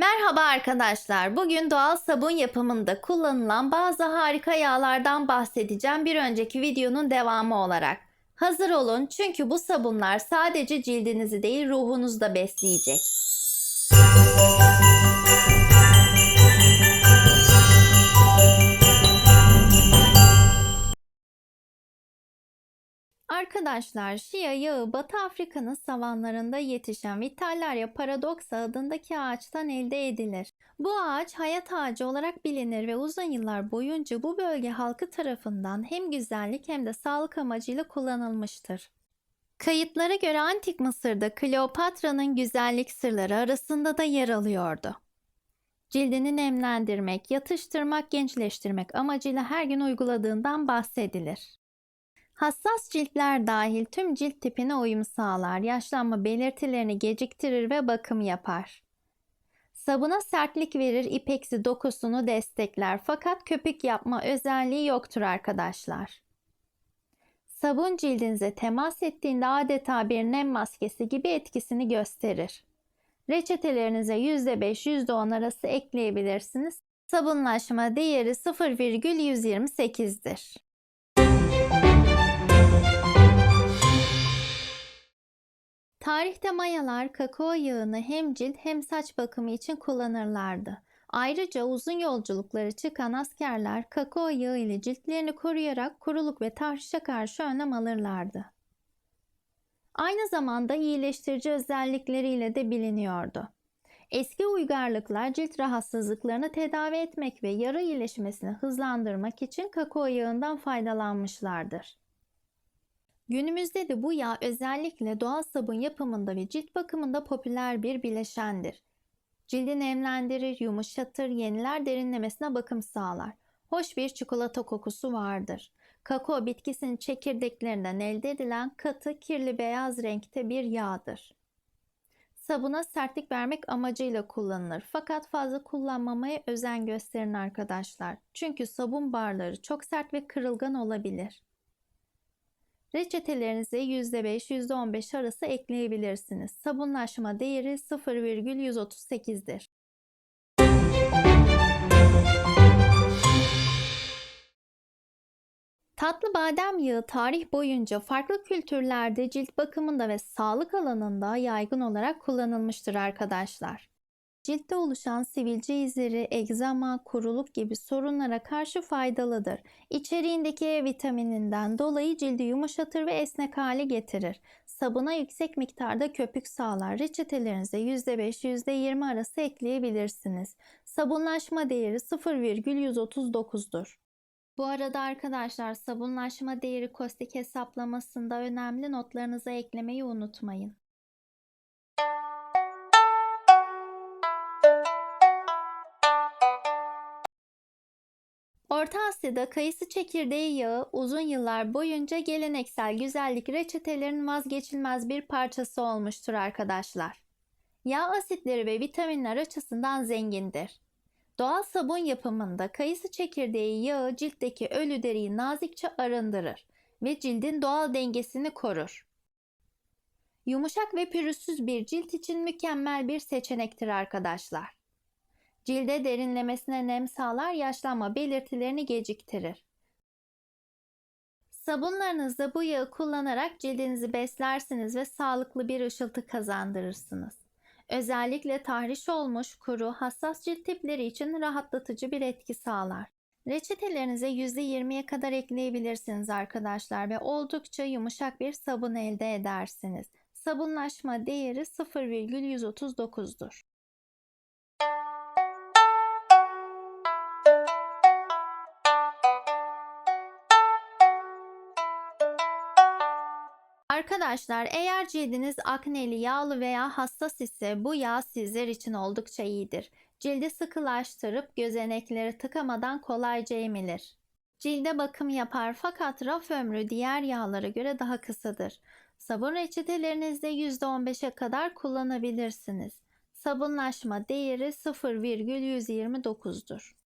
Merhaba arkadaşlar. Bugün doğal sabun yapımında kullanılan bazı harika yağlardan bahsedeceğim bir önceki videonun devamı olarak. Hazır olun çünkü bu sabunlar sadece cildinizi değil ruhunuzu da besleyecek. Arkadaşlar şia yağı Batı Afrika'nın savanlarında yetişen Vitallaria paradoxa adındaki ağaçtan elde edilir. Bu ağaç hayat ağacı olarak bilinir ve uzun yıllar boyunca bu bölge halkı tarafından hem güzellik hem de sağlık amacıyla kullanılmıştır. Kayıtlara göre Antik Mısır'da Kleopatra'nın güzellik sırları arasında da yer alıyordu. Cildini nemlendirmek, yatıştırmak, gençleştirmek amacıyla her gün uyguladığından bahsedilir. Hassas ciltler dahil tüm cilt tipine uyum sağlar, yaşlanma belirtilerini geciktirir ve bakım yapar. Sabuna sertlik verir, ipeksi dokusunu destekler fakat köpük yapma özelliği yoktur arkadaşlar. Sabun cildinize temas ettiğinde adeta bir nem maskesi gibi etkisini gösterir. Reçetelerinize %5 %10 arası ekleyebilirsiniz. Sabunlaşma değeri 0,128'dir. Tarihte Mayalar kakao yağını hem cilt hem saç bakımı için kullanırlardı. Ayrıca uzun yolculukları çıkan askerler kakao yağı ile ciltlerini koruyarak kuruluk ve tahrişe karşı önlem alırlardı. Aynı zamanda iyileştirici özellikleriyle de biliniyordu. Eski uygarlıklar cilt rahatsızlıklarını tedavi etmek ve yara iyileşmesini hızlandırmak için kakao yağından faydalanmışlardır. Günümüzde de bu yağ özellikle doğal sabun yapımında ve cilt bakımında popüler bir bileşendir. Cildi nemlendirir, yumuşatır, yeniler derinlemesine bakım sağlar. Hoş bir çikolata kokusu vardır. Kakao bitkisinin çekirdeklerinden elde edilen katı, kirli beyaz renkte bir yağdır. Sabuna sertlik vermek amacıyla kullanılır. Fakat fazla kullanmamaya özen gösterin arkadaşlar. Çünkü sabun barları çok sert ve kırılgan olabilir. Reçetelerinize %5 %15 arası ekleyebilirsiniz. Sabunlaşma değeri 0,138'dir. Tatlı badem yağı tarih boyunca farklı kültürlerde cilt bakımında ve sağlık alanında yaygın olarak kullanılmıştır arkadaşlar. Ciltte oluşan sivilce izleri, egzama, kuruluk gibi sorunlara karşı faydalıdır. İçeriğindeki E vitamininden dolayı cildi yumuşatır ve esnek hale getirir. Sabuna yüksek miktarda köpük sağlar. Reçetelerinize %5 %20 arası ekleyebilirsiniz. Sabunlaşma değeri 0,139'dur. Bu arada arkadaşlar sabunlaşma değeri kostik hesaplamasında önemli notlarınıza eklemeyi unutmayın. Orta Asya'da kayısı çekirdeği yağı uzun yıllar boyunca geleneksel güzellik reçetelerinin vazgeçilmez bir parçası olmuştur arkadaşlar. Yağ asitleri ve vitaminler açısından zengindir. Doğal sabun yapımında kayısı çekirdeği yağı ciltteki ölü deriyi nazikçe arındırır ve cildin doğal dengesini korur. Yumuşak ve pürüzsüz bir cilt için mükemmel bir seçenektir arkadaşlar. Cilde derinlemesine nem sağlar, yaşlanma belirtilerini geciktirir. Sabunlarınızda bu yağı kullanarak cildinizi beslersiniz ve sağlıklı bir ışıltı kazandırırsınız. Özellikle tahriş olmuş, kuru, hassas cilt tipleri için rahatlatıcı bir etki sağlar. Reçetelerinize %20'ye kadar ekleyebilirsiniz arkadaşlar ve oldukça yumuşak bir sabun elde edersiniz. Sabunlaşma değeri 0,139'dur. Arkadaşlar eğer cildiniz akneli, yağlı veya hassas ise bu yağ sizler için oldukça iyidir. Cildi sıkılaştırıp gözenekleri tıkamadan kolayca emilir. Cilde bakım yapar fakat raf ömrü diğer yağlara göre daha kısadır. Sabun reçetelerinizde %15'e kadar kullanabilirsiniz. Sabunlaşma değeri 0,129'dur.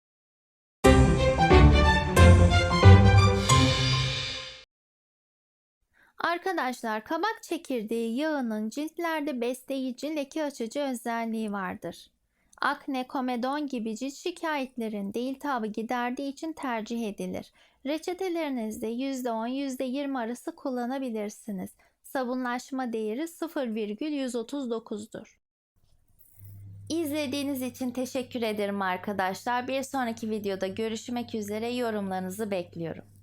Arkadaşlar kabak çekirdeği yağının ciltlerde besleyici leke açıcı özelliği vardır. Akne, komedon gibi cilt şikayetlerinde iltihabı giderdiği için tercih edilir. Reçetelerinizde %10, %20 arası kullanabilirsiniz. Sabunlaşma değeri 0,139'dur. İzlediğiniz için teşekkür ederim arkadaşlar. Bir sonraki videoda görüşmek üzere yorumlarınızı bekliyorum.